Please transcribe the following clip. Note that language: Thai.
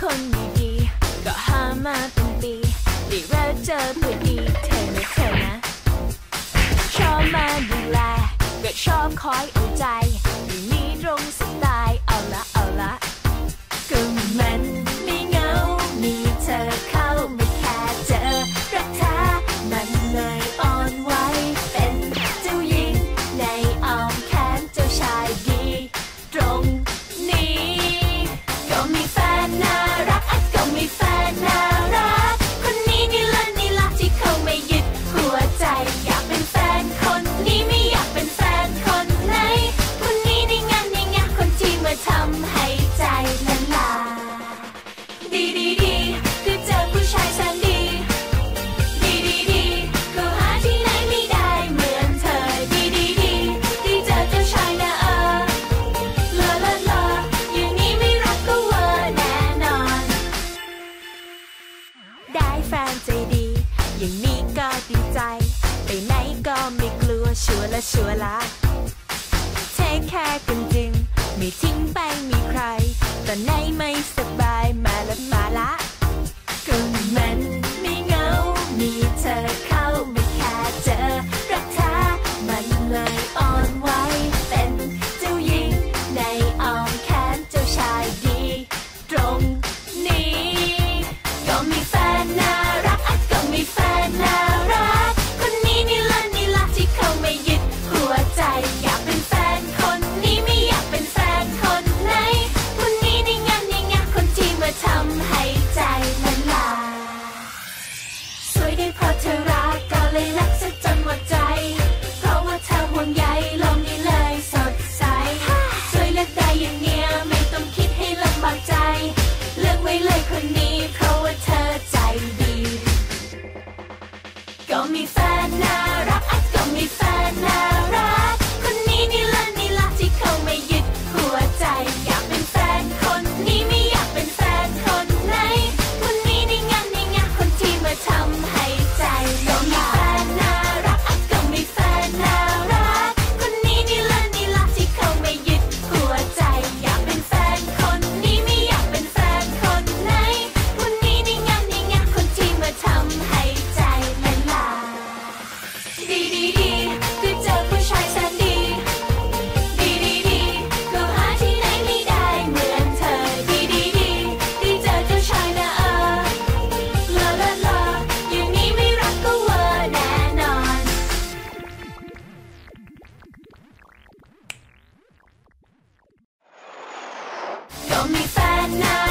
คนดีๆก็หามาเป็นปีได้รักเจอตัวดีเธอไนะเธอนะ ชอบมาดูแลก็ชอบคอยเอาใจ มีตรงสไตล์เอาละเอาละ ชัวร์ละเทคแคร์กันจริง ไม่ทิ้งไป ก็มีแฟนน่ารักอัดก็มีแฟนน่า call me fat now.